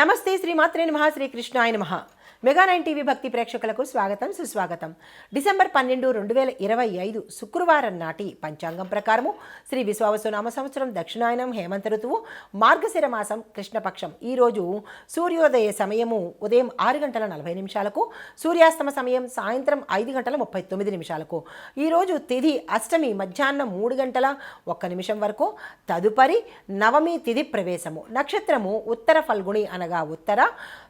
నమస్తే శ్రీ శ్రీమాత్రే నమ శ్రీకృష్ణాయ నమ. మెగా నైన్ టీవీ భక్తి ప్రేక్షకులకు స్వాగతం సుస్వాగతం. డిసెంబర్ పన్నెండు రెండు వేల ఇరవై ఐదు శుక్రవారం నాటి పంచాంగం ప్రకారము శ్రీ విశ్వావసునామ సంవత్సరం దక్షిణాయనం హేమంత ఋతువు మార్గశిర మాసం కృష్ణపక్షం. ఈరోజు సూర్యోదయ సమయము ఉదయం ఆరు గంటల నలభై నిమిషాలకు సూర్యాస్తమ సమయం సాయంత్రం ఐదు గంటల ముప్పై తొమ్మిది నిమిషాలకు. ఈరోజు తిథి అష్టమి మధ్యాహ్నం మూడు గంటల ఒక్క నిమిషం వరకు. తదుపరి నవమి తిథి ప్రవేశము. నక్షత్రము ఉత్తర ఫల్గుణి అనగా ఉత్తర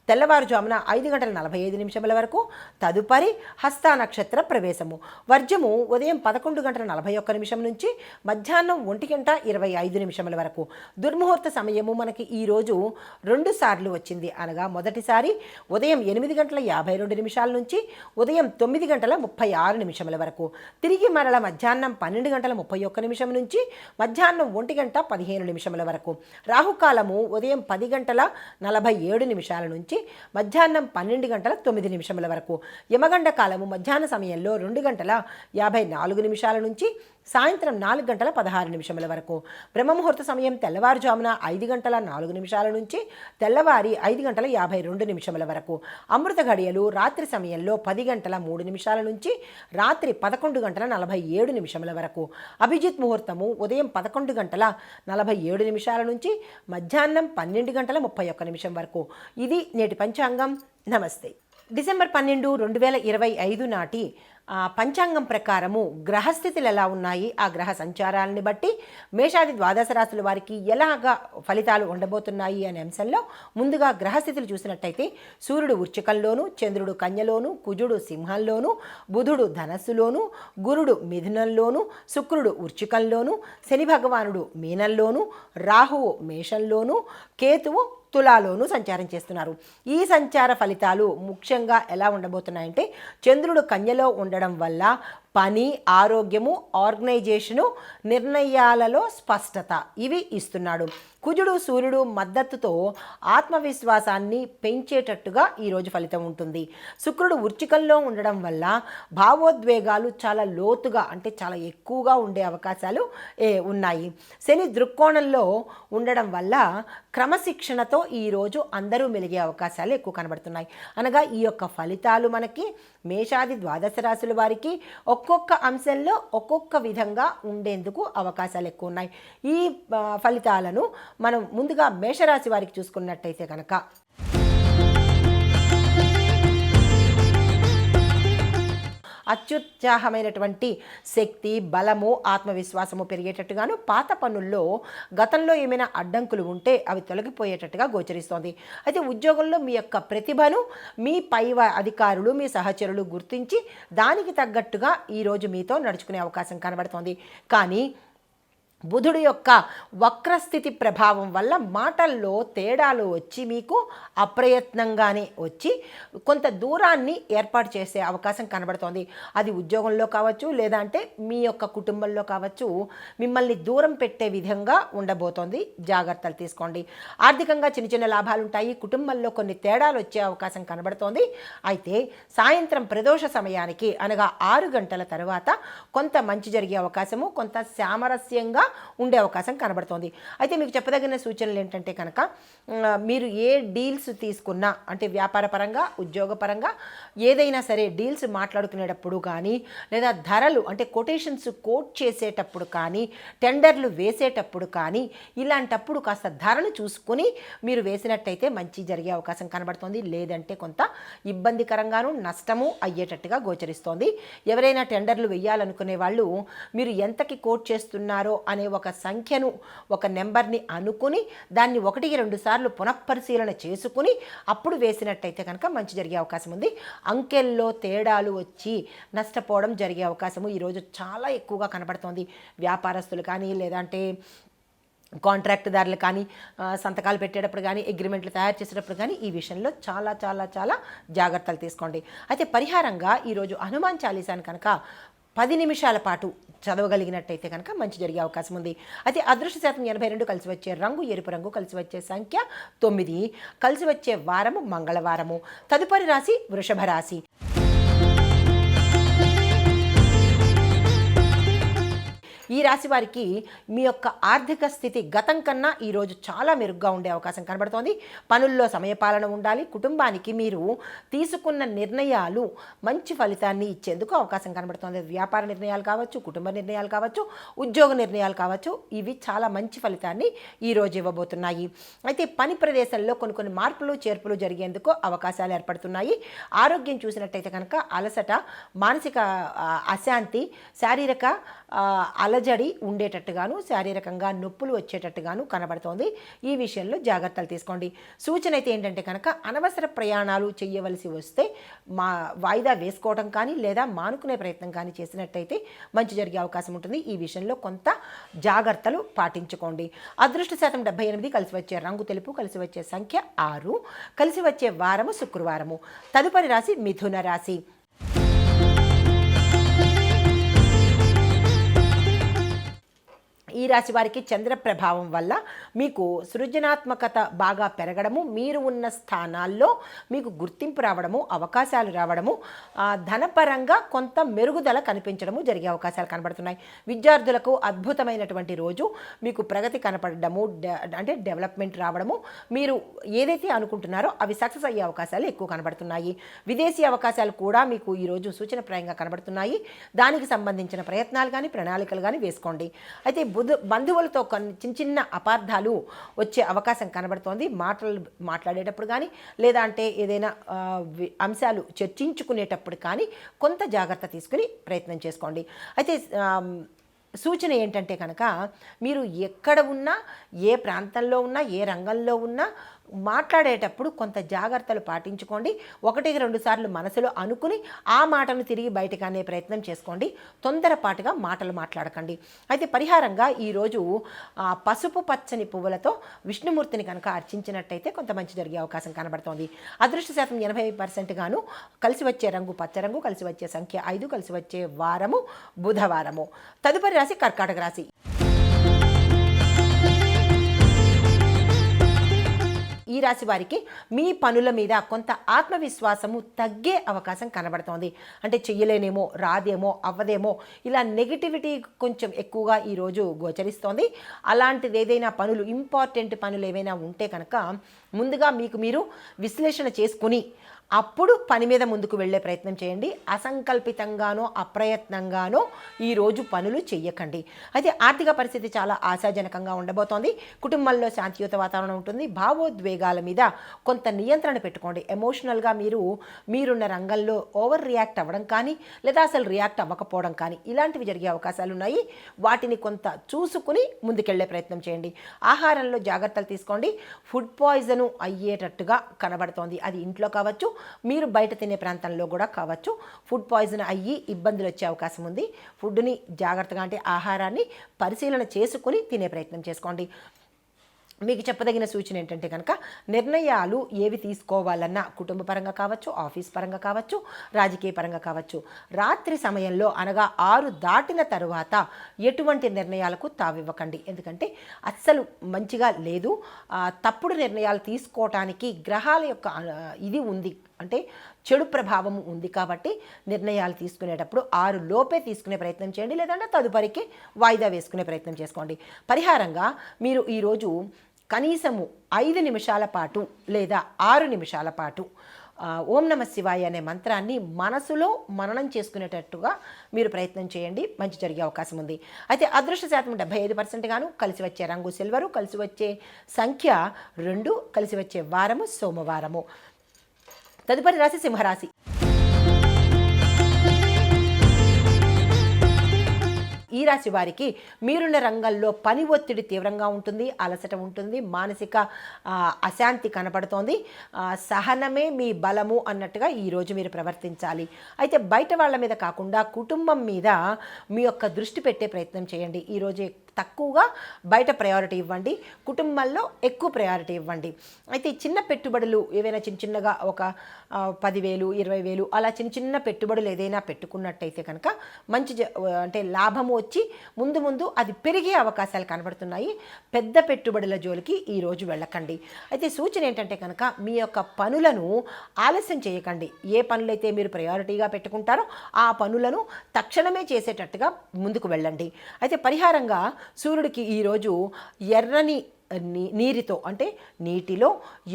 తెల్లవారుజామున ఐదు గంటల నలభై ఐదు నిమిషముల వరకు తదుపరి హస్త నక్షత్ర ప్రవేశము. వర్జము ఉదయం పదకొండు గంటల నలభై ఒక్క నిమిషం నుంచి మధ్యాహ్నం ఒంటి గంట ఇరవై ఐదు నిమిషముల వరకు. దుర్ముహూర్త సమయము మనకి ఈరోజు రెండు సార్లు వచ్చింది. అనగా మొదటిసారి ఉదయం ఎనిమిది గంటల యాభై రెండు నిమిషాల నుంచి ఉదయం తొమ్మిది గంటల ముప్పై ఆరు నిమిషముల వరకు. తిరిగి మరల మధ్యాహ్నం పన్నెండు గంటల ముప్పై ఒక్క నిమిషం నుంచి మధ్యాహ్నం ఒంటి గంట పదిహేను నిమిషముల వరకు. రాహుకాలము ఉదయం పది గంటల నలభై ఏడు నిమిషాల నుంచి మధ్యాహ్నం పన్నెండు గంటల తొమ్మిది నిమిషముల వరకు. యమగండ కాలము మధ్యాహ్న సమయంలో రెండు గంటల యాభై నాలుగు నిమిషాల నుంచి సాయంత్రం నాలుగు గంటల పదహారు నిమిషముల వరకు. బ్రహ్మముహూర్త సమయం తెల్లవారుజామున ఐదు గంటల నాలుగు నిమిషాల నుంచి తెల్లవారి ఐదు గంటల యాభై రెండు నిమిషముల వరకు. అమృత గడియలు రాత్రి సమయంలో పది గంటల మూడు నిమిషాల నుంచి రాత్రి పదకొండు గంటల నలభై ఏడు నిమిషముల వరకు. అభిజిత్ ముహూర్తము ఉదయం పదకొండు గంటల నలభై ఏడు నిమిషాల నుంచి మధ్యాహ్నం పన్నెండు గంటల ముప్పై ఒక్క నిమిషం వరకు. ఇది నేటి పంచాంగం. నమస్తే. డిసెంబర్ పన్నెండు రెండు వేల ఇరవై ఐదు నాటి పంచాంగం ప్రకారము గ్రహస్థితులు ఎలా ఉన్నాయి ఆ గ్రహ సంచారాలని బట్టి మేషాది ద్వాదశ రాశుల వారికి ఎలాగా ఫలితాలు ఉండబోతున్నాయి అనే అంశంలో ముందుగా గ్రహస్థితులు చూసినట్టయితే సూర్యుడు వృచ్చికంలోను చంద్రుడు కన్యలోను కుజుడు సింహంలోను బుధుడు ధనస్సులోను గురుడు మిథునంలోను శుక్రుడు వృచ్చికంలోను శని భగవానుడు మీనంలోను రాహువు మేషంలోను కేతువు తులాలోనూ సంచారం చేస్తున్నారు. ఈ సంచార ఫలితాలు ముఖ్యంగా ఎలా ఉండబోతున్నాయంటే చంద్రుడు కన్యలో ఉండడం వల్ల పని ఆరోగ్యము ఆర్గనైజేషను నిర్ణయాలలో స్పష్టత ఇవి ఇస్తున్నాడు. కుజుడు సూర్యుడు మద్దతుతో ఆత్మవిశ్వాసాన్ని పెంచేటట్టుగా ఈరోజు ఫలితం ఉంటుంది. శుక్రుడు వృచ్చికంలో ఉండడం వల్ల భావోద్వేగాలు చాలా లోతుగా అంటే చాలా ఎక్కువగా ఉండే అవకాశాలు ఏ, ఉన్నాయి. శని దృక్కోణంలో ఉండడం వల్ల క్రమశిక్షణతో ఈరోజు అందరూ మెలిగే అవకాశాలు ఎక్కువ కనబడుతున్నాయి. అనగా ఈ యొక్క ఫలితాలు మనకి మేషాది ద్వాదశ రాశుల వారికి ఒక ఒక్కొక్క అంశంలో ఒక్కొక్క విధంగా ఉండేందుకు అవకాశాలు ఎక్కువ ఉన్నాయి ఈ ఫలితాలను మనం ముందుగా మేషరాశి వారికి చూసుకున్నట్టయితే కనుక అత్యుత్సాహమైనటువంటి శక్తి బలము ఆత్మవిశ్వాసము పెరిగేటట్టుగాను పాత పనుల్లో గతంలో ఏమైనా అడ్డంకులు ఉంటే అవి తొలగిపోయేటట్టుగా గోచరిస్తోంది. అయితే ఉద్యోగంలో మీ యొక్క ప్రతిభను మీ పై అధికారులు మీ సహచరులు గుర్తించి దానికి తగ్గట్టుగా ఈరోజు మీతో నడుచుకునే అవకాశం కనబడుతోంది. కానీ బుధుడు యొక్క వక్రస్థితి ప్రభావం వల్ల మాటల్లో తేడాలు వచ్చి మీకు అప్రయత్నంగానే వచ్చి కొంత దూరాన్ని ఏర్పాటు చేసే అవకాశం కనబడుతోంది. అది ఉద్యోగంలో కావచ్చు లేదంటే మీ యొక్క కుటుంబంలో కావచ్చు మిమ్మల్ని దూరం పెట్టే విధంగా ఉండబోతోంది. జాగ్రత్తలు తీసుకోండి. ఆర్థికంగా చిన్న చిన్న లాభాలు ఉంటాయి కుటుంబంలో కొన్ని తేడాలు వచ్చే అవకాశం కనబడుతోంది. అయితే సాయంత్రం ప్రదోష సమయానికి అనగా ఆరు గంటల తర్వాత కొంత మంచి జరిగే అవకాశము కొంత సామరస్యంగా ఉండే అవకాశం కనబడుతోంది. అయితే మీకు చెప్పదగిన సూచనలు ఏంటంటే కనుక మీరు ఏ డీల్స్ తీసుకున్నా అంటే వ్యాపార పరంగా ఏదైనా సరే డీల్స్ మాట్లాడుకునేటప్పుడు కానీ లేదా ధరలు అంటే కొటేషన్స్ కోట్ చేసేటప్పుడు కానీ టెండర్లు వేసేటప్పుడు కానీ ఇలాంటప్పుడు కాస్త ధరను చూసుకొని మీరు వేసినట్టయితే మంచి జరిగే అవకాశం కనబడుతోంది. లేదంటే కొంత ఇబ్బందికరంగాను నష్టము అయ్యేటట్టుగా గోచరిస్తోంది. ఎవరైనా టెండర్లు వేయాలనుకునే వాళ్ళు మీరు ఎంతకి కోట్ చేస్తున్నారో అనే ఒక సంఖ్యను ఒక నెంబర్ని అనుకుని దాన్ని ఒకటికి రెండు సార్లు పునఃపరిశీలన చేసుకుని అప్పుడు వేసినట్టయితే కనుక మంచి జరిగే అవకాశం ఉంది. అంకెల్లో తేడాలు వచ్చి నష్టపోవడం జరిగే అవకాశము ఈరోజు చాలా ఎక్కువగా కనబడుతోంది. వ్యాపారస్తులు కానీ లేదంటే కాంట్రాక్టుదారులు కానీ సంతకాలు పెట్టేటప్పుడు కానీ అగ్రిమెంట్లు తయారు చేసేటప్పుడు కానీ ఈ విషయంలో చాలా చాలా చాలా జాగ్రత్తలు తీసుకోండి. అయితే పరిహారంగా ఈరోజు హనుమాన్ చాలీసాను కనుక పది నిమిషాల పాటు చదవగలిగినట్టయితే కనుక మంచి జరిగే అవకాశం ఉంది. అయితే అదృష్ట శాతం ఎనభై రెండు కలిసి వచ్చే రంగు ఎరుపు రంగు కలిసి వచ్చే సంఖ్య తొమ్మిది. కలిసి వచ్చే వారము మంగళవారము. తదుపరి రాశి వృషభ రాశి. ఈ రాశి వారికి మీ యొక్క ఆర్థిక స్థితి గతం కన్నా ఈరోజు చాలా మెరుగ్గా ఉండే అవకాశం కనబడుతోంది. పనుల్లో సమయపాలన ఉండాలి. కుటుంబానికి మీరు తీసుకున్న నిర్ణయాలు మంచి ఫలితాన్ని ఇచ్చేందుకు అవకాశం కనబడుతోంది. వ్యాపార నిర్ణయాలు కావచ్చు కుటుంబ నిర్ణయాలు కావచ్చు ఉద్యోగ నిర్ణయాలు కావచ్చు ఇవి చాలా మంచి ఫలితాన్ని ఈరోజు ఇవ్వబోతున్నాయి. అయితే పని ప్రదేశంలో కొన్ని కొన్ని మార్పులు చేర్పులు జరిగేందుకు అవకాశాలు ఏర్పడుతున్నాయి. ఆరోగ్యం చూసినట్టయితే కనుక అలసట మానసిక అశాంతి శారీరక అలజడి ఉండేటట్టుగాను శారీరకంగా నొప్పులు వచ్చేటట్టుగాను కనబడుతోంది. ఈ విషయంలో జాగ్రత్తలు తీసుకోండి. సూచన అయితే ఏంటంటే కనుక అనవసర ప్రయాణాలు చేయవలసి వస్తే మా వాయిదా వేసుకోవడం కానీ లేదా మానుకునే ప్రయత్నం కానీ చేసినట్టయితే మంచి జరిగే అవకాశం ఉంటుంది. ఈ విషయంలో కొంత జాగ్రత్తలు పాటించుకోండి. అదృష్ట శాతం డెబ్బై ఎనిమిది కలిసి వచ్చే రంగు తెలుపు కలిసి వచ్చే సంఖ్య ఆరు కలిసి వచ్చే వారము శుక్రవారము. తదుపరి రాశి మిథున రాశి. ఈ రాశి వారికి చంద్ర ప్రభావం వల్ల మీకు సృజనాత్మకత బాగా పెరగడము మీరు ఉన్న స్థానాల్లో మీకు గుర్తింపు రావడము అవకాశాలు రావడము ధనపరంగా కొంత మెరుగుదల కనిపించడము జరిగే అవకాశాలు కనబడుతున్నాయి. విద్యార్థులకు అద్భుతమైనటువంటి రోజు. మీకు ప్రగతి కనపడము డె- అంటే డెవలప్మెంట్ రావడము. మీరు ఏదైతే అనుకుంటున్నారో అవి సక్సెస్ అయ్యే అవకాశాలు ఎక్కువ కనబడుతున్నాయి. విదేశీ అవకాశాలు కూడా మీకు ఈరోజు సూచనప్రాయంగా కనబడుతున్నాయి. దానికి సంబంధించిన ప్రయత్నాలు కానీ ప్రణాళికలు కానీ వేసుకోండి. అయితే బుధు బంధువులతో కొన్ని చిన్న చిన్న అపార్థాలు వచ్చే అవకాశం కనబడుతోంది. మాటలు మాట్లాడేటప్పుడు కానీ లేదా అంటే ఏదైనా అంశాలు చర్చించుకునేటప్పుడు కానీ కొంత జాగ్రత్త తీసుకుని ప్రయత్నం చేసుకోండి. అయితే సూచన ఏంటంటే కనుక మీరు ఎక్కడ ఉన్నా ఏ ప్రాంతంలో ఉన్నా ఏ రంగంలో ఉన్నా మాట్లాడేటప్పుడు కొంత జాగ్రత్తలు పాటించుకోండి. ఒకటికి రెండు సార్లు మనసులో అనుకుని ఆ మాటను తిరిగి బయటకు అనే ప్రయత్నం చేసుకోండి. తొందరపాటుగా మాటలు మాట్లాడకండి. అయితే పరిహారంగా ఈరోజు పసుపు పచ్చని పువ్వులతో విష్ణుమూర్తిని కనుక అర్చించినట్టయితే కొంత మంచి జరిగే అవకాశం కనబడుతోంది. అదృష్ట శాతం ఎనభై పర్సెంట్ గాను కలిసి వచ్చే రంగు పచ్చ రంగు కలిసి వచ్చే సంఖ్య ఐదు కలిసి వచ్చే వారము బుధవారము. తదుపరి రాశి కర్కాటక రాశి. ఈ రాశి వారికి మీ పనుల మీద కొంత ఆత్మవిశ్వాసము తగ్గే అవకాశం కనబడుతోంది. అంటే చెయ్యలేనేమో రాదేమో అవ్వదేమో ఇలా నెగిటివిటీ కొంచెం ఎక్కువగా ఈరోజు గోచరిస్తోంది. అలాంటిది ఏదైనా పనులు ఇంపార్టెంట్ పనులు ఏవైనా ఉంటే కనుక ముందుగా మీకు మీరు విశ్లేషణ చేసుకుని అప్పుడు పని మీద ముందుకు వెళ్ళే ప్రయత్నం చేయండి. అసంకల్పితంగానో అప్రయత్నంగానో ఈరోజు పనులు చెయ్యకండి. అయితే ఆర్థిక పరిస్థితి చాలా ఆశాజనకంగా ఉండబోతోంది. కుటుంబంలో శాంతియుత వాతావరణం ఉంటుంది. భావోద్వేగాల మీద కొంత నియంత్రణ పెట్టుకోండి. ఎమోషనల్గా మీరు మీరున్న రంగంలో ఓవర్ రియాక్ట్ అవ్వడం కానీ లేదా అసలు రియాక్ట్ అవ్వకపోవడం కానీ ఇలాంటివి జరిగే అవకాశాలు ఉన్నాయి. వాటిని కొంత చూసుకుని ముందుకెళ్ళే ప్రయత్నం చేయండి. ఆహారంలో జాగ్రత్తలు తీసుకోండి. ఫుడ్ పాయిజను అయ్యేటట్టుగా కనబడుతోంది. అది ఇంట్లో కావచ్చు మీరు బయట తినే ప్రాంతంలో కూడా కావచ్చు. ఫుడ్ పాయిజన్ అయ్యి ఇబ్బందులు వచ్చే అవకాశం ఉంది. ఫుడ్ని జాగ్రత్తగా అంటే ఆహారాన్ని పరిశీలన చేసుకుని తినే ప్రయత్నం చేసుకోండి. మీకు చెప్పదగిన సూచన ఏంటంటే కనుక నిర్ణయాలు ఏవి తీసుకోవాలన్నా కుటుంబ పరంగా కావచ్చు ఆఫీస్ పరంగా కావచ్చు రాజకీయ పరంగా కావచ్చు రాత్రి సమయంలో అనగా ఆరు దాటిన తరువాత ఎటువంటి నిర్ణయాలకు తావివ్వకండి. ఎందుకంటే అస్సలు మంచిగా లేదు. తప్పుడు నిర్ణయాలు తీసుకోవటానికి గ్రహాల యొక్క ఇది ఉంది. అంటే చెడు ప్రభావం ఉంది కాబట్టి నిర్ణయాలు తీసుకునేటప్పుడు ఆరు లోపే తీసుకునే ప్రయత్నం చేయండి లేదంటే తదుపరికి వాయిదా వేసుకునే ప్రయత్నం చేసుకోండి. పరిహారంగా మీరు ఈరోజు కనీసము ఐదు నిమిషాల పాటు లేదా ఆరు నిమిషాల పాటు ఓం నమ శివాయ అనే మంత్రాన్ని మనసులో మననం చేసుకునేటట్టుగా మీరు ప్రయత్నం చేయండి. మంచి జరిగే అవకాశం ఉంది. అయితే అదృష్ట శాతం డెబ్బై ఐదు పర్సెంట్ గాను కలిసి వచ్చే రంగు సిల్వరు కలిసి వచ్చే సంఖ్య రెండు కలిసి వచ్చే వారము సోమవారము. తదుపరి రాశి సింహరాశి. ఈ రాశి వారికి మీరున్న రంగంలో పని ఒత్తిడి తీవ్రంగా ఉంటుంది అలసట ఉంటుంది మానసిక అశాంతి కనపడుతోంది. సహనమే మీ బలము అన్నట్టుగా ఈరోజు మీరు ప్రవర్తించాలి. అయితే బయట వాళ్ళ మీద కాకుండా కుటుంబం మీద మీ యొక్క దృష్టి పెట్టే ప్రయత్నం చేయండి. ఈరోజు తక్కువగా బయట ప్రయారిటీ ఇవ్వండి. కుటుంబంలో ఎక్కువ ప్రయారిటీ ఇవ్వండి. అయితే చిన్న పెట్టుబడులు ఏవైనా చిన్న చిన్నగా ఒక పదివేలు ఇరవై వేలు అలా చిన్న చిన్న పెట్టుబడులు ఏదైనా పెట్టుకున్నట్టయితే కనుక మంచి జ- అంటే లాభం వచ్చి ముందు ముందు అది పెరిగే అవకాశాలు కనబడుతున్నాయి. పెద్ద పెట్టుబడుల జోలికి ఈరోజు వెళ్ళకండి. అయితే సూచన ఏంటంటే కనుక మీ యొక్క పనులను ఆలస్యం చేయకండి. ఏ పనులైతే మీరు ప్రయారిటీగా పెట్టుకుంటారో ఆ పనులను తక్షణమే చేసేటట్టుగా ముందుకు వెళ్ళండి. అయితే పరిహారంగా సూర్యుడికి ఈరోజు ఎర్రని నీ అంటే నీటిలో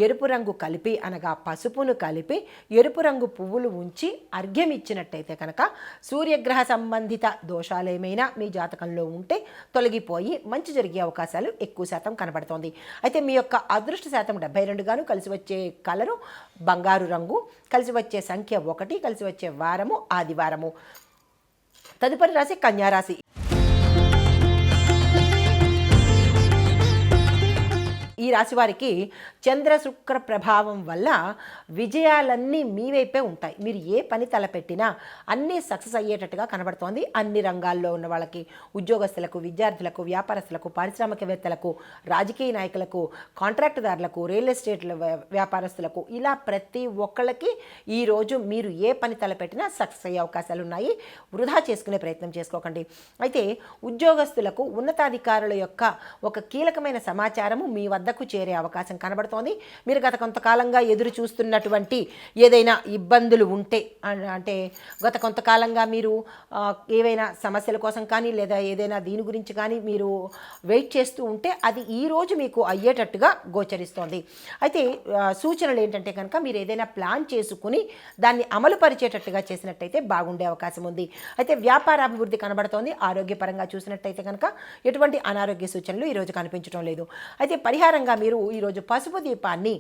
ఎరుపు రంగు కలిపి అనగా పసుపును కలిపి ఎరుపు రంగు పువ్వులు ఉంచి అర్ఘ్యం ఇచ్చినట్టయితే కనుక సూర్యగ్రహ సంబంధిత దోషాలు ఏమైనా మీ జాతకంలో ఉంటే తొలగిపోయి మంచి జరిగే అవకాశాలు ఎక్కువ శాతం కనబడుతోంది. అయితే మీ యొక్క అదృష్ట శాతం డెబ్బై రెండుగాను కలిసి వచ్చే కలరు బంగారు రంగు కలిసి వచ్చే సంఖ్య ఒకటి కలిసి వచ్చే వారము ఆదివారము. తదుపరి రాశి కన్యారాశి. ఈ రాశి వారికి చంద్ర శుక్ర ప్రభావం వల్ల విజయాలన్నీ మీ వైపే ఉంటాయి. మీరు ఏ పని తలపెట్టినా అన్నీ సక్సెస్ అయ్యేటట్టుగా కనబడుతోంది. అన్ని రంగాల్లో ఉన్న వాళ్ళకి ఉద్యోగస్తులకు విద్యార్థులకు వ్యాపారస్తులకు పారిశ్రామికవేత్తలకు రాజకీయ నాయకులకు కాంట్రాక్టుదారులకు రియల్ ఎస్టేట్ వ్యాపారస్తులకు ఇలా ప్రతి ఒక్కళ్ళకి ఈరోజు మీరు ఏ పని తలపెట్టినా సక్సెస్ అయ్యే అవకాశాలు ఉన్నాయి. వృధా చేసుకునే ప్రయత్నం చేసుకోకండి. అయితే ఉద్యోగస్తులకు ఉన్నతాధికారుల యొక్క ఒక కీలకమైన సమాచారము మీ వద్ద వద్దకు చేరే అవకాశం కనబడుతోంది. మీరు గత కొంతకాలంగా ఎదురు చూస్తున్నటువంటి ఏదైనా ఇబ్బందులు ఉంటే అంటే గత కొంతకాలంగా మీరు ఏవైనా సమస్యల కోసం కానీ లేదా ఏదైనా దీని గురించి కానీ మీరు వెయిట్ చేస్తూ ఉంటే అది ఈరోజు మీకు అయ్యేటట్టుగా గోచరిస్తోంది. అయితే సూచనలు ఏంటంటే కనుక మీరు ఏదైనా ప్లాన్ చేసుకుని దాన్ని అమలు పరిచేటట్టుగా చేసినట్టయితే బాగుండే అవకాశం ఉంది. అయితే వ్యాపార అభివృద్ధి కనబడుతోంది. ఆరోగ్యపరంగా చూసినట్టయితే కనుక ఎటువంటి అనారోగ్య సూచనలు ఈరోజు కనిపించడం లేదు. అయితే పరిహారంగా మీరు ఈరోజు పసుపు దీపాన్ని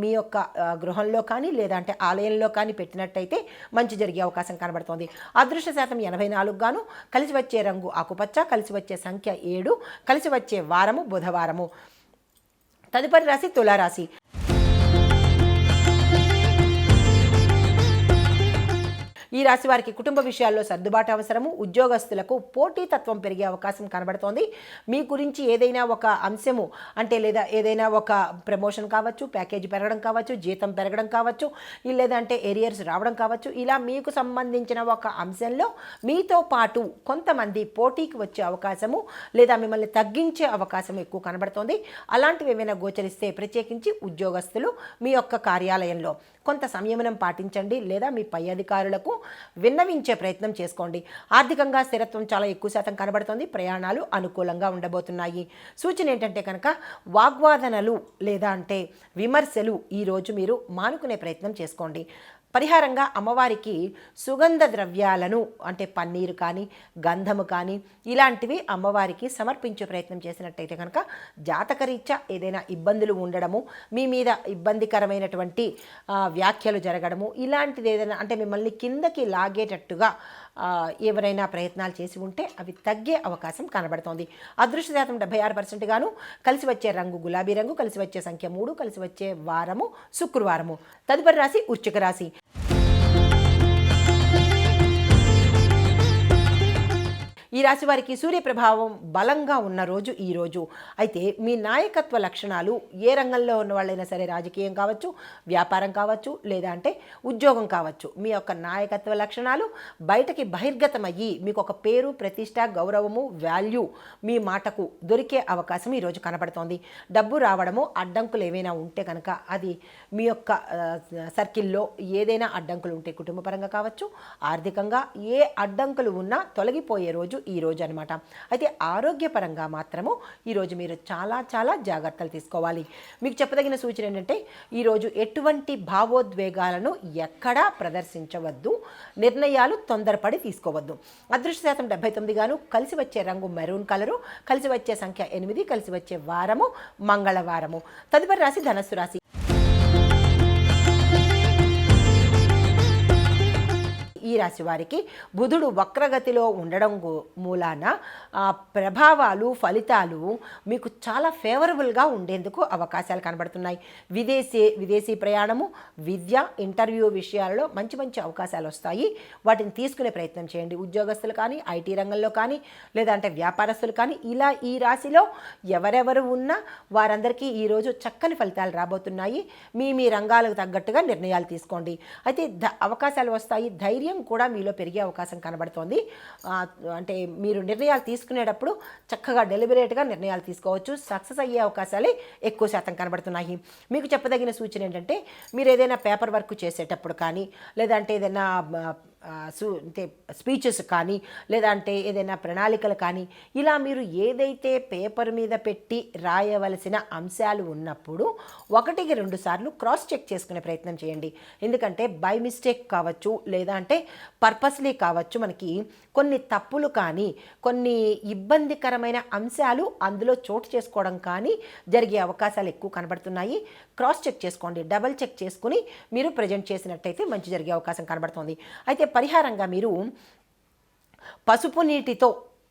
మీ యొక్క గృహంలో కానీ లేదంటే ఆలయంలో కానీ పెట్టినట్టయితే మంచి జరిగే అవకాశం కనబడుతోంది. అదృష్ట శాతం ఎనభై నాలుగు గాను కలిసి వచ్చే రంగు ఆకుపచ్చ కలిసి వచ్చే సంఖ్య ఏడు కలిసి వచ్చే వారము బుధవారము. తదుపరి రాశి తులారాశి. ఈ రాశి వారికి కుటుంబ విషయాల్లో సర్దుబాటు అవసరము ఉద్యోగస్తులకు పోటీతత్వం పెరిగే అవకాశం కనబడుతోంది. మీ గురించి ఏదైనా ఒక అంశము అంటే లేదా ఏదైనా ఒక ప్రమోషన్ కావచ్చు ప్యాకేజ్ పెరగడం కావచ్చు జీతం పెరగడం కావచ్చు లేదంటే ఏరియర్స్ రావడం కావచ్చు ఇలా మీకు సంబంధించిన ఒక అంశంలో మీతో పాటు కొంతమంది పోటీకి వచ్చే అవకాశము లేదా మిమ్మల్ని తగ్గించే అవకాశం ఎక్కువ కనబడుతోంది. అలాంటివి ఏమైనా గోచరిస్తే ప్రత్యేకించి ఉద్యోగస్తులు మీ యొక్క కార్యాలయంలో కొంత సంయమనం పాటించండి లేదా మీ పై అధికారులకు విన్నవించే ప్రయత్నం చేసుకోండి. ఆర్థికంగా స్థిరత్వం చాలా ఎక్కువ శాతం కనబడుతుంది. ప్రయాణాలు అనుకూలంగా ఉండబోతున్నాయి. సూచన ఏంటంటే కనుక వాగ్వాదనలు లేదా అంటే విమర్శలు ఈరోజు మీరు మానుకునే ప్రయత్నం చేసుకోండి. పరిహారంగా అమ్మవారికి సుగంధ ద్రవ్యాలను అంటే పన్నీరు కానీ గంధము కానీ ఇలాంటివి అమ్మవారికి సమర్పించే ప్రయత్నం చేసినట్టయితే కనుక జాతకరీత్యా ఏదైనా ఇబ్బందులు ఉండడము మీ మీద ఇబ్బందికరమైనటువంటి వ్యాఖ్యలు జరగడము ఇలాంటిది ఏదైనా అంటే మిమ్మల్ని కిందకి లాగేటట్టుగా ఎవరైనా ప్రయత్నాలు చేసి ఉంటే అవి తగ్గే అవకాశం కనబడుతోంది. అదృష్ట శాతం డెబ్బై ఆరు పర్సెంట్ గాను కలిసి వచ్చే రంగు గులాబీ రంగు కలిసి వచ్చే సంఖ్య మూడు కలిసి వచ్చే వారము శుక్రవారము. తదుపరి రాశి వృశ్చిక రాశి. ఈ రాశి వారికి సూర్యప్రభావం బలంగా ఉన్న రోజు ఈ రోజు. అయితే మీ నాయకత్వ లక్షణాలు ఏ రంగంలో ఉన్న వాళ్ళైనా సరే రాజకీయం కావచ్చు వ్యాపారం కావచ్చు లేదా అంటే ఉద్యోగం కావచ్చు మీ యొక్క నాయకత్వ లక్షణాలు బయటకి బహిర్గతమయ్యి మీకు ఒక పేరు ప్రతిష్ట గౌరవము వాల్యూ మీ మాటకు దొరికే అవకాశం ఈరోజు కనబడుతోంది డబ్బు రావడము అడ్డంకులు ఏవైనా ఉంటే కనుక అది మీ యొక్క సర్కిల్లో ఏదైనా అడ్డంకులు ఉంటే కుటుంబపరంగా కావచ్చు ఆర్థికంగా ఏ అడ్డంకులు ఉన్నా తొలగిపోయే రోజు ఈ రోజు అనమాట అయితే ఆరోగ్యపరంగా మాత్రము ఈరోజు మీరు చాలా చాలా జాగ్రత్తలు తీసుకోవాలి. మీకు చెప్పదగిన సూచన ఏంటంటే ఈరోజు ఎటువంటి భావోద్వేగాలను ఎక్కడా ప్రదర్శించవద్దు. నిర్ణయాలు తొందరపడి తీసుకోవద్దు. అదృష్ట శాతం డెబ్బై తొమ్మిది గాను కలిసి వచ్చే రంగు మెరూన్ కలరు కలిసి వచ్చే సంఖ్య ఎనిమిది కలిసి వచ్చే వారము మంగళవారము. తదుపరి రాశి ధనస్సు రాశి. ఈ రాశి వారికి బుధుడు వక్రగతిలో ఉండడం మూలాన ఆ, ప్రభావాలు ఫలితాలు మీకు చాలా ఫేవరబుల్గా ఉండేందుకు అవకాశాలు కనబడుతున్నాయి. విదేశీ విదేశీ ప్రయాణము విద్య ఇంటర్వ్యూ విషయాలలో మంచి మంచి అవకాశాలు వస్తాయి. వాటిని తీసుకునే ప్రయత్నం చేయండి. ఉద్యోగస్తులు కానీ ఐటీ రంగంలో కానీ లేదంటే వ్యాపారస్తులు కానీ ఇలా ఈ రాశిలో ఎవరెవరు ఉన్నా వారందరికీ ఈరోజు చక్కని ఫలితాలు రాబోతున్నాయి. మీ మీ రంగాలకు తగ్గట్టుగా నిర్ణయాలు తీసుకోండి. అయితే అవకాశాలు వస్తాయి. ధైర్యం కూడా మీలో పెరిగే అవకాశం కనబడుతోంది. అంటే మీరు నిర్ణయాలు తీసుకునేటప్పుడు చక్కగా డెలిబరేట్గా నిర్ణయాలు తీసుకోవచ్చు. సక్సెస్ అయ్యే అవకాశాలే ఎక్కువ శాతం కనబడుతున్నాయి. మీకు చెప్పదగిన సూచన ఏంటంటే మీరు ఏదైనా పేపర్ వర్క్ చేసేటప్పుడు కానీ లేదంటే ఏదైనా అంటే స్పీచెస్ కానీ లేదంటే ఏదైనా ప్రణాళికలు కానీ ఇలా మీరు ఏదైతే పేపర్ మీద పెట్టి రాయవలసిన అంశాలు ఉన్నప్పుడు ఒకటికి రెండు సార్లు క్రాస్ చెక్ చేసుకునే ప్రయత్నం చేయండి. ఎందుకంటే బై మిస్టేక్ కావచ్చు లేదా అంటే పర్పస్లీ కావచ్చు మనకి కొన్ని తప్పులు కానీ కొన్ని ఇబ్బందికరమైన అంశాలు అందులో చోటు చేసుకోవడం కానీ జరిగే అవకాశాలు ఎక్కువ కనబడుతున్నాయి. క్రాస్ చెక్ చేసుకోండి డబల్ చెక్ చేసుకుని మీరు ప్రజెంట్ చేసినట్టయితే మంచి జరిగే అవకాశం కనబడుతుంది. అయితే పరిహారంగా మీరు పసుపు నీటితో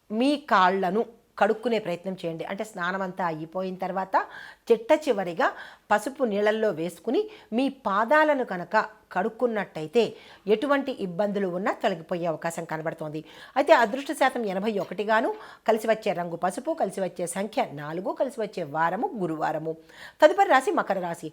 మీ కాళ్ళను కడుక్కునే ప్రయత్నం చేయండి. అంటే స్నానం అంతా అయిపోయిన తర్వాత చిట్ట చివరిగా పసుపు నీళ్ళల్లో వేసుకుని మీ పాదాలను కనుక కడుక్కున్నట్టయితే ఎటువంటి ఇబ్బందులు ఉన్నా తొలగిపోయే అవకాశం కనబడుతోంది. అయితే అదృష్ట శాతం ఎనభై ఒకటిగాను కలిసి వచ్చే రంగు పసుపు కలిసి వచ్చే సంఖ్య నాలుగు కలిసి వచ్చే వారము గురువారము. తదుపరి రాశి మకర రాశి.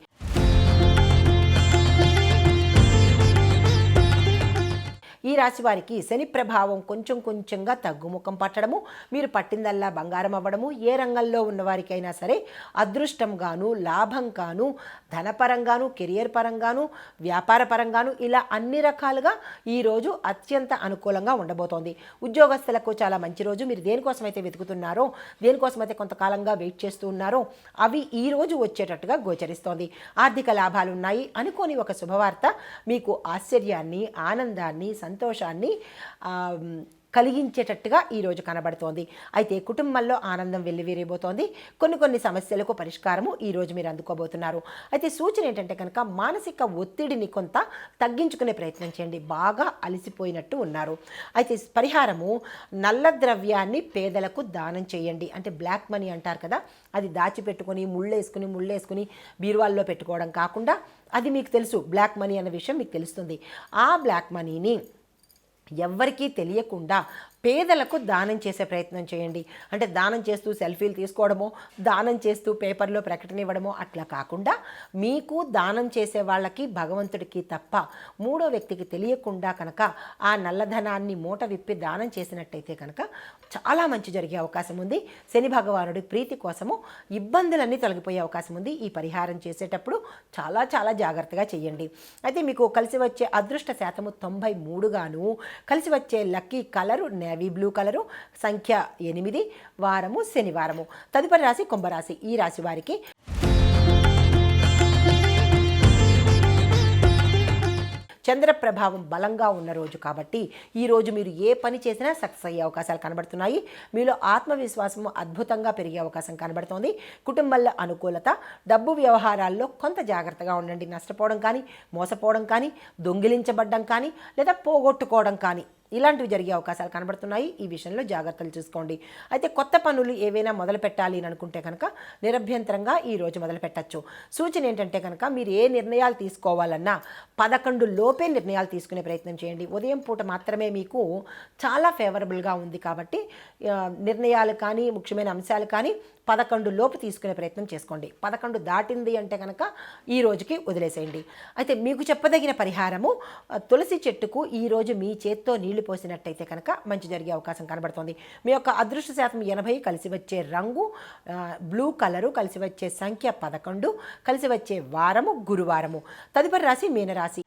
ఈ రాశి వారికి శని ప్రభావం కొంచెం కొంచెంగా తగ్గుముఖం పట్టడము మీరు పట్టిందల్లా బంగారం అవ్వడము ఏ రంగంలో ఉన్నవారికైనా సరే అదృష్టంగాను లాభంగాను ధనపరంగాను కెరియర్ పరంగాను వ్యాపార పరంగాను ఇలా అన్ని రకాలుగా ఈరోజు అత్యంత అనుకూలంగా ఉండబోతోంది. ఉద్యోగస్తులకు చాలా మంచి రోజు. మీరు దేనికోసమైతే వెతుకుతున్నారో దేనికోసమైతే కొంతకాలంగా వెయిట్ చేస్తూ ఉన్నారో అవి ఈ రోజు వచ్చేటట్టుగా గోచరిస్తోంది. ఆర్థిక లాభాలు ఉన్నాయి అనుకోని ఒక శుభవార్త మీకు ఆశ్చర్యాన్ని ఆనందాన్ని సంతోషాన్ని సంతోషాన్ని కలిగించేటట్టుగా ఈరోజు కనబడుతోంది. అయితే కుటుంబంలో ఆనందం వెల్లివిరిపోతోంది కొన్ని కొన్ని సమస్యలకు పరిష్కారము ఈరోజు మీరు అందుకోబోతున్నారు. అయితే సూచన ఏంటంటే కనుక మానసిక ఒత్తిడిని కొంత తగ్గించుకునే ప్రయత్నం చేయండి. బాగా అలసిపోయినట్టు ఉన్నారు. అయితే పరిహారము నల్ల ద్రవ్యాన్ని పేదలకు దానం చేయండి. అంటే బ్లాక్ మనీ అంటారు కదా అది దాచిపెట్టుకొని ముళ్ళేసుకుని ముళ్ళేసుకుని బీరువాల్లో పెట్టుకోవడం కాకుండా అది మీకు తెలుసు. బ్లాక్ మనీ అన్న విషయం మీకు తెలుస్తుంది. ఆ బ్లాక్ మనీని ఎవ్వరికీ తెలియకుండా పేదలకు దానం చేసే ప్రయత్నం చేయండి. అంటే దానం చేస్తూ సెల్ఫీలు తీసుకోవడమో దానం చేస్తూ పేపర్లో ప్రకటన ఇవ్వడమో అట్లా కాకుండా మీకు దానం చేసే వాళ్ళకి భగవంతుడికి తప్ప మూడో వ్యక్తికి తెలియకుండా కనుక ఆ నల్లధనాన్ని మూట విప్పి దానం చేసినట్టయితే కనుక చాలా మంచి జరిగే అవకాశం ఉంది. శని భగవానుడి ప్రీతి కోసము ఇబ్బందులన్నీ తొలగిపోయే అవకాశం ఉంది. ఈ పరిహారం చేసేటప్పుడు చాలా చాలా జాగ్రత్తగా చేయండి. అయితే మీకు కలిసి వచ్చే అదృష్ట శాతము తొంభై మూడుగాను కలిసి వచ్చే లక్కీ కలరు నె నేవీ బ్లూ కలరు సంఖ్య ఎనిమిది వారము శనివారము. తదుపరి రాశి కుంభరాశి ఈ రాశి వారికి చంద్ర ప్రభావం బలంగా ఉన్న రోజు కాబట్టి ఈ రోజు మీరు ఏ పని చేసినా సక్సెస్ అయ్యే అవకాశాలు కనబడుతున్నాయి. మీలో ఆత్మవిశ్వాసం అద్భుతంగా పెరిగే అవకాశం కనబడుతోంది. కుటుంబంలో అనుకూలత డబ్బు వ్యవహారాల్లో కొంత జాగ్రత్తగా ఉండండి. నష్టపోవడం కానీ మోసపోవడం కానీ దొంగిలించబడ్డం కానీ లేదా పోగొట్టుకోవడం కానీ. ఇలాంటివి జరిగే అవకాశాలు కనబడుతున్నాయి. ఈ విషయంలో జాగ్రత్తలు చూసుకోండి. అయితే కొత్త పనులు ఏవైనా మొదలు పెట్టాలి అని అనుకుంటే కనుక నిరభ్యంతరంగా ఈ రోజు మొదలు పెట్టచ్చు. సూచన ఏంటంటే కనుక మీరు ఏ నిర్ణయాలు తీసుకోవాలన్నా పదకొండు లోపే నిర్ణయాలు తీసుకునే ప్రయత్నం చేయండి. ఉదయం పూట మాత్రమే మీకు చాలా ఫేవరబుల్గా ఉంది కాబట్టి నిర్ణయాలు కానీ ముఖ్యమైన అంశాలు కానీ పదకొండు లోపు తీసుకునే ప్రయత్నం చేసుకోండి. పదకొండు దాటింది అంటే కనుక ఈ రోజుకి వదిలేసేయండి. అయితే మీకు చెప్పదగిన పరిహారము తులసి చెట్టుకు ఈరోజు మీ చేత్తో నీళ్ళు పోసినట్టయితే కనుక మంచి జరిగే అవకాశం కనబడుతుంది. మీ యొక్క అదృష్ట శాతం ఎనభై కలిసి వచ్చే రంగు బ్లూ కలరు కలిసి వచ్చే సంఖ్య పదకొండు కలిసి వచ్చే వారము గురువారము. తదుపరి రాశి మీనరాశి.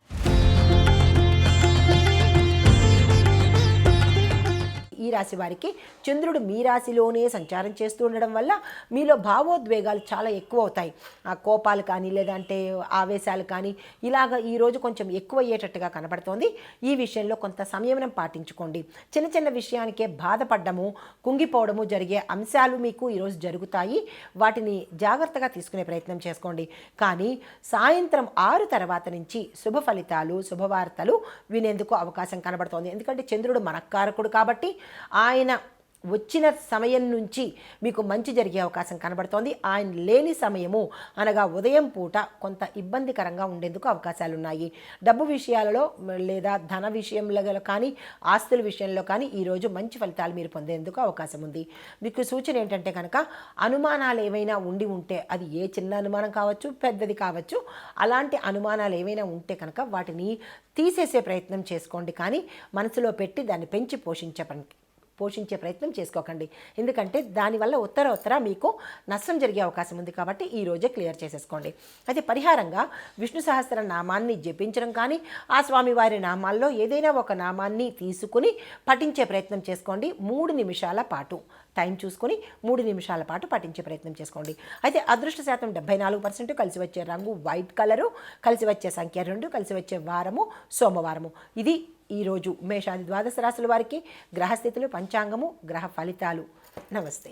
ఈ రాశి వారికి చంద్రుడు మీ రాశిలోనే సంచారం చేస్తూ ఉండడం వల్ల మీలో భావోద్వేగాలు చాలా ఎక్కువ అవుతాయి ఆ కోపాలు కానీ లేదంటే ఆవేశాలు కానీ ఇలాగ ఈరోజు కొంచెం ఎక్కువ అయ్యేటట్టుగా కనబడుతోంది. ఈ విషయంలో కొంత సంయమనం పాటించుకోండి. చిన్న చిన్న విషయానికే బాధపడ్డము కుంగిపోవడము జరిగే అంశాలు మీకు ఈరోజు జరుగుతాయి. వాటిని జాగ్రత్తగా తీసుకునే ప్రయత్నం చేసుకోండి. కానీ సాయంత్రం ఆరు తర్వాత నుంచి శుభ ఫలితాలు శుభవార్తలు వినేందుకు అవకాశం కనబడుతోంది. ఎందుకంటే చంద్రుడు మనకారకుడు కాబట్టి ఆయన వచ్చిన సమయం నుంచి మీకు మంచి జరిగే అవకాశం కనబడుతోంది. ఆయన లేని సమయము అనగా ఉదయం పూట కొంత ఇబ్బందికరంగా ఉండేందుకు అవకాశాలు ఉన్నాయి డబ్బు విషయాలలో లేదా ధన విషయంలో కానీ ఆస్తుల విషయంలో కానీ ఈరోజు మంచి ఫలితాలు మీరు పొందేందుకు అవకాశం ఉంది. మీకు సూచన ఏంటంటే కనుక అనుమానాలు ఏవైనా ఉండి ఉంటే అది ఏ చిన్న అనుమానం కావచ్చు పెద్దది కావచ్చు అలాంటి అనుమానాలు ఏవైనా ఉంటే కనుక వాటిని తీసేసే ప్రయత్నం చేసుకోండి. కానీ మనసులో పెట్టి దాన్ని పెంచి పోషించే పోషించే ప్రయత్నం చేసుకోకండి. ఎందుకంటే దానివల్ల ఉత్తర ఉత్తర మీకు నష్టం జరిగే అవకాశం ఉంది కాబట్టి ఈ రోజే క్లియర్ చేసేసుకోండి. అయితే పరిహారంగా విష్ణు సహస్ర నామాన్ని జపించడం కానీ ఆ స్వామివారి నామాల్లో ఏదైనా ఒక నామాన్ని తీసుకుని పఠించే ప్రయత్నం చేసుకోండి. మూడు నిమిషాల పాటు టైం చూసుకొని మూడు నిమిషాల పాటు పఠించే ప్రయత్నం చేసుకోండి. అయితే అదృష్ట శాతం డెబ్బై నాలుగు పర్సెంట్ కలిసి వచ్చే రంగు వైట్ కలరు కలిసి వచ్చే సంఖ్య రెండు కలిసి వచ్చే వారము సోమవారము. ఇది ఈరోజు మేషాది ద్వాదశ రాశుల వారికి గ్రహస్థితులు పంచాంగము గ్రహ ఫలితాలు. నమస్తే.